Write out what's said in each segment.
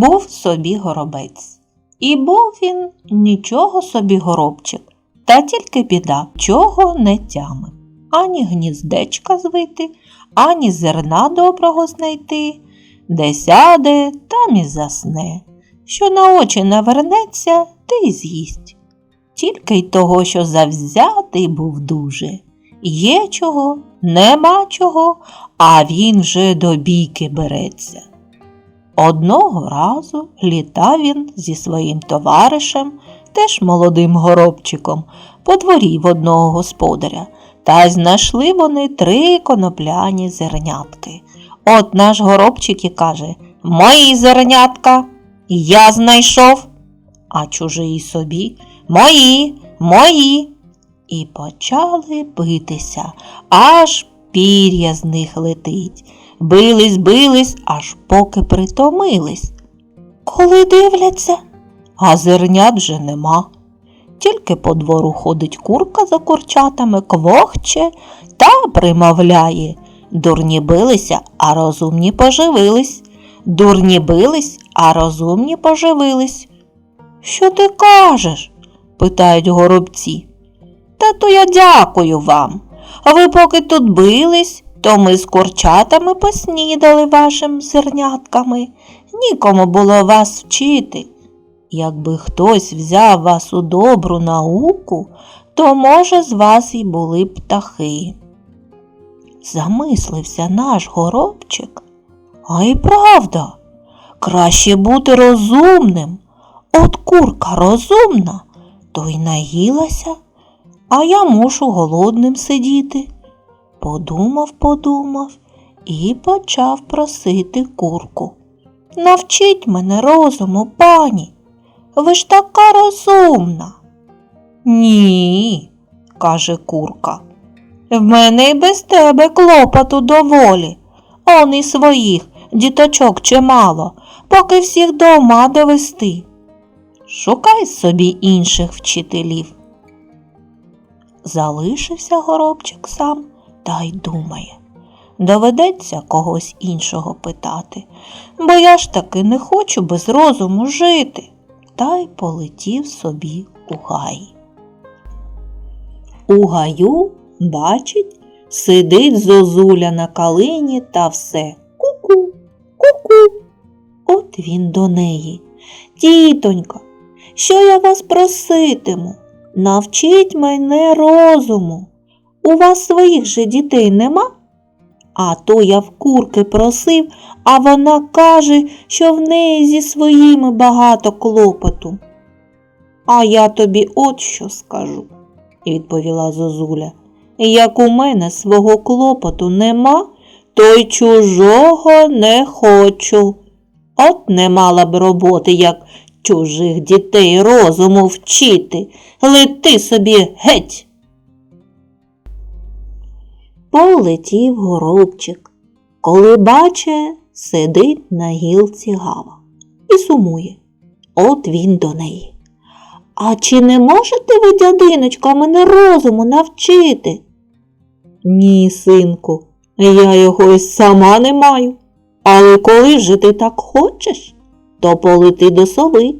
Був собі горобець. І був він нічого собі горобчик, та тільки біда, чого не тямив. Ані гніздечка звити, ані зерна доброго знайти, де сяде, там і засне. Що на очі навернеться, те й з'їсть. Тільки й того, що завзятий був дуже. Є чого, нема чого, а він вже до бійки береться. Одного разу літав він зі своїм товаришем, теж молодим горобчиком, по дворі в одного господаря, та й знайшли вони три конопляні зернятки. От наш горобчик і каже Мої зернятка, я знайшов, а чужий собі Мої, мої. І почали битися, аж пір'я з них летить. Бились, бились, аж поки притомились. Коли дивляться, а зернят вже нема. Тільки по двору ходить курка за курчатами, квохче та примовляє. Дурні билися, а розумні поживились. Дурні бились, а розумні поживились. Що ти кажеш? питають горобці. Та то я дякую вам. А ви поки тут бились, то ми з курчатами поснідали вашим зернятками. Нікому було вас вчити. Якби хтось взяв вас у добру науку, то, може, з вас і були птахи. Замислився наш горобчик. А й правда, краще бути розумним. От курка розумна, то й наїлася, а я мушу голодним сидіти. Подумав, подумав і почав просити курку. Навчіть мене розуму, пані. Ви ж така розумна. Ні, каже курка. В мене й без тебе клопоту доволі. Он і своїх діточок чимало, поки всіх до ума довести. Шукай собі інших вчителів. Залишився горобчик сам та й думає. Доведеться когось іншого питати, бо я ж таки не хочу без розуму жити, та й полетів собі у гай. У гаю, бачить, сидить зозуля на калині та все. Ку-ку, ку-ку. От він до неї. Тітонько, що я вас проситиму? Навчіть мене розуму. У вас своїх же дітей нема? А то я в курки просив, а вона каже, що в неї зі своїми багато клопоту. А я тобі от що скажу, відповіла Зозуля. Як у мене свого клопоту нема, то й чужого не хочу. От не мала б роботи, як чужих дітей розуму вчити. Лети собі геть. Полетів горобчик, коли баче, сидить на гілці гава і сумує. От він до неї. А чи не можете ви, дядиночко, мене розуму навчити? Ні, синку, я його й сама не маю. Але коли же ти так хочеш, то полети до сови.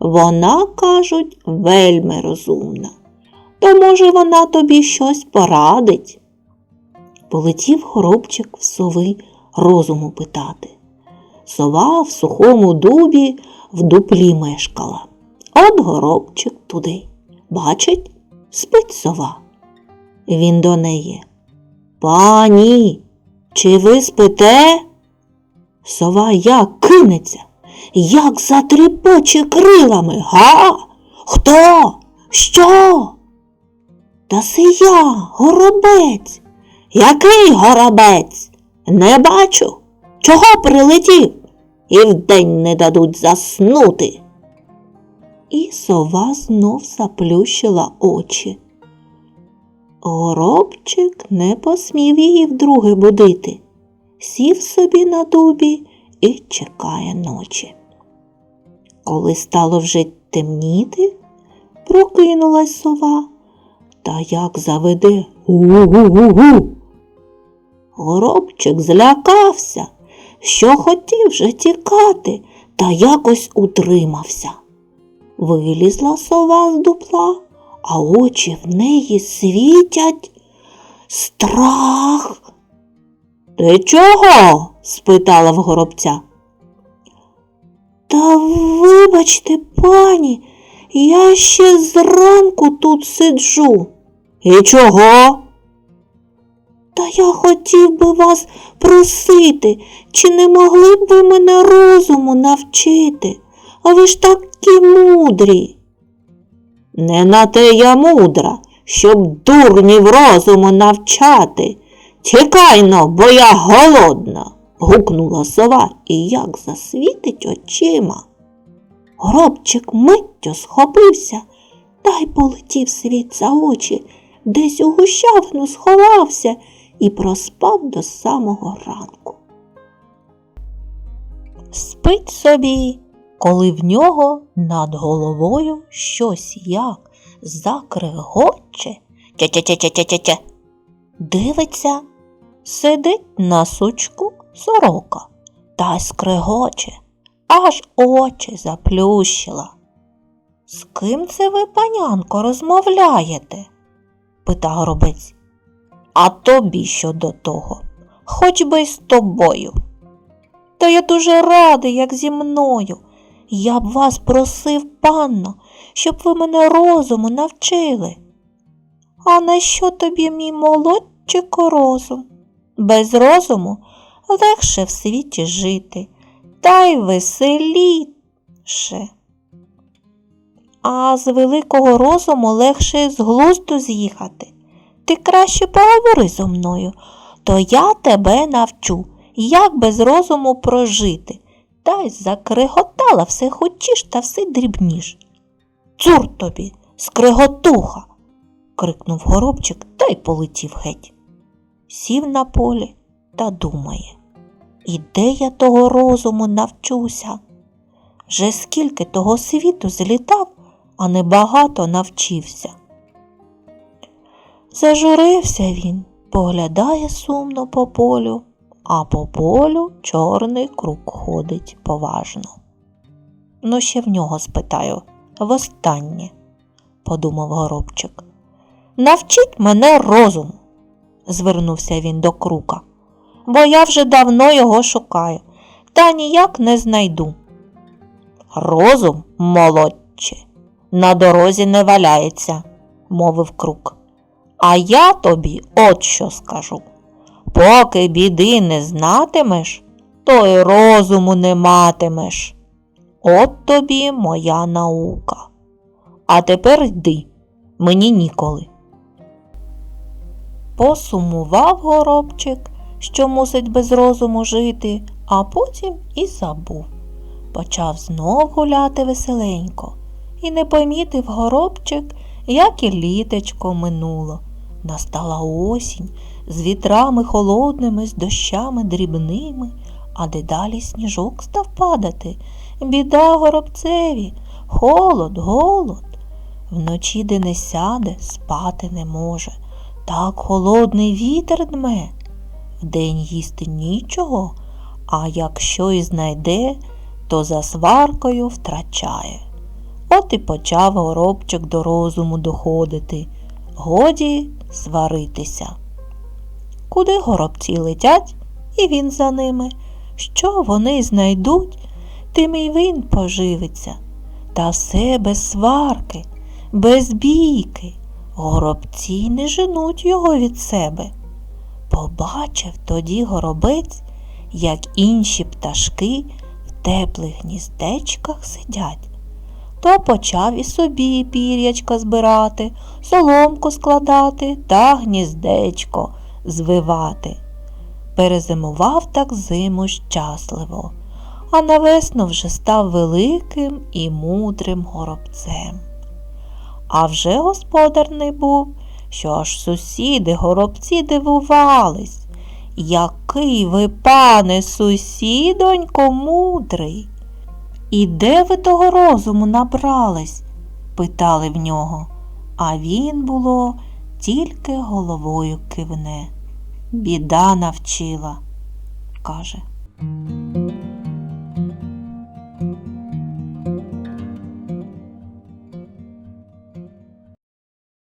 Вона, кажуть, вельми розумна. То, може, вона тобі щось порадить. Полетів хоробчик в сови розуму питати. Сова в сухому дубі в дуплі мешкала. От горобчик туди. Бачить, спить сова. Він до неї. Пані, чи ви спите? Сова як кинеться, як затріпоче крилами. Га? Хто? Що? Та це я, горобець. Який горобець? Не бачу. Чого прилетів? І вдень не дадуть заснути. І сова знов заплющила очі. Горобчик не посмів її вдруге будити, сів собі на дубі і чекає ночі. Коли стало вже темніти, прокинулась сова та як заведе гу-гу-гу-гу. Горобчик злякався, що хотів вже тікати, та якось утримався. Вилізла сова з дупла, а очі в неї світять страх. Ти чого? спитала в горобця. Та вибачте, пані, я ще зранку тут сиджу. І чого? Та я хотів би вас просити, чи не могли б ви мене розуму навчити? А ви ж такі мудрі. Не на те я мудра, щоб дурнів розуму навчати. Тікайно, бо я голодна. гукнула сова і як засвітить очима. Горобчик миттю схопився та й полетів світ за очі, десь у гущавину сховався і проспав до самого ранку. Спить собі, коли в нього над головою щось як закрегоче. Тя-тя-тя-тя-тя-тя. Дивиться, сидить на сучку сорока та й скрегоче, аж очі заплющила. З ким це ви, панянко, розмовляєте? пита горобець. А тобі що до того? Хоч би й з тобою. Та я дуже радий, як зі мною. Я б вас просив, панно, щоб ви мене розуму навчили. А на що тобі, мій молодчику, розум? Без розуму легше в світі жити, та й веселіше. А з великого розуму легше з глузду з'їхати. Ти краще поговори зо мною, то я тебе навчу, як без розуму прожити. Та й закриготала все хочеш та все дрібніш. Цур тобі, скриготуха. крикнув горобчик та й полетів геть. Сів на полі та думає. І де я того розуму навчуся? Вже скільки того світу злітав, а небагато навчився. Зажурився він, поглядає сумно по полю, а по полю чорний круг ходить поважно. Ну, ще в нього спитаю востаннє, подумав горобчик. Навчіть мене розуму, звернувся він до крука, бо я вже давно його шукаю, та ніяк не знайду. Розум, молодче, на дорозі не валяється, мовив крук. А я тобі от що скажу. Поки біди не знатимеш, то й розуму не матимеш. От тобі моя наука. А тепер йди, мені ніколи. Посумував горобчик, що мусить без розуму жити, а потім і забув. Почав знов гуляти веселенько і не помітив горобчик, як і літечко минуло. Настала осінь з вітрами холодними, з дощами дрібними, а дедалі сніжок став падати. Біда горобцеві, холод, голод. Вночі де не сяде, спати не може. Так холодний вітер дме. Вдень їсти нічого, а якщо й знайде, то за сваркою втрачає. От і почав горобчик до розуму доходити. Годі сваритися. Куди горобці летять, і він за ними. Що вони знайдуть, тим і він поживиться. Та все без сварки, без бійки. Горобці не женуть його від себе. Побачив тоді горобець, як інші пташки в теплих гніздечках сидять то почав і собі пір'ячка збирати, соломку складати та гніздечко звивати. Перезимував так зиму щасливо, а навесну вже став великим і мудрим горобцем. А вже господар не був, що аж сусіди горобці дивувались. Який ви, пане, сусідонько, мудрий. І де ви того розуму набрались? питали в нього, а він, було, тільки головою кивне. Біда навчила, каже.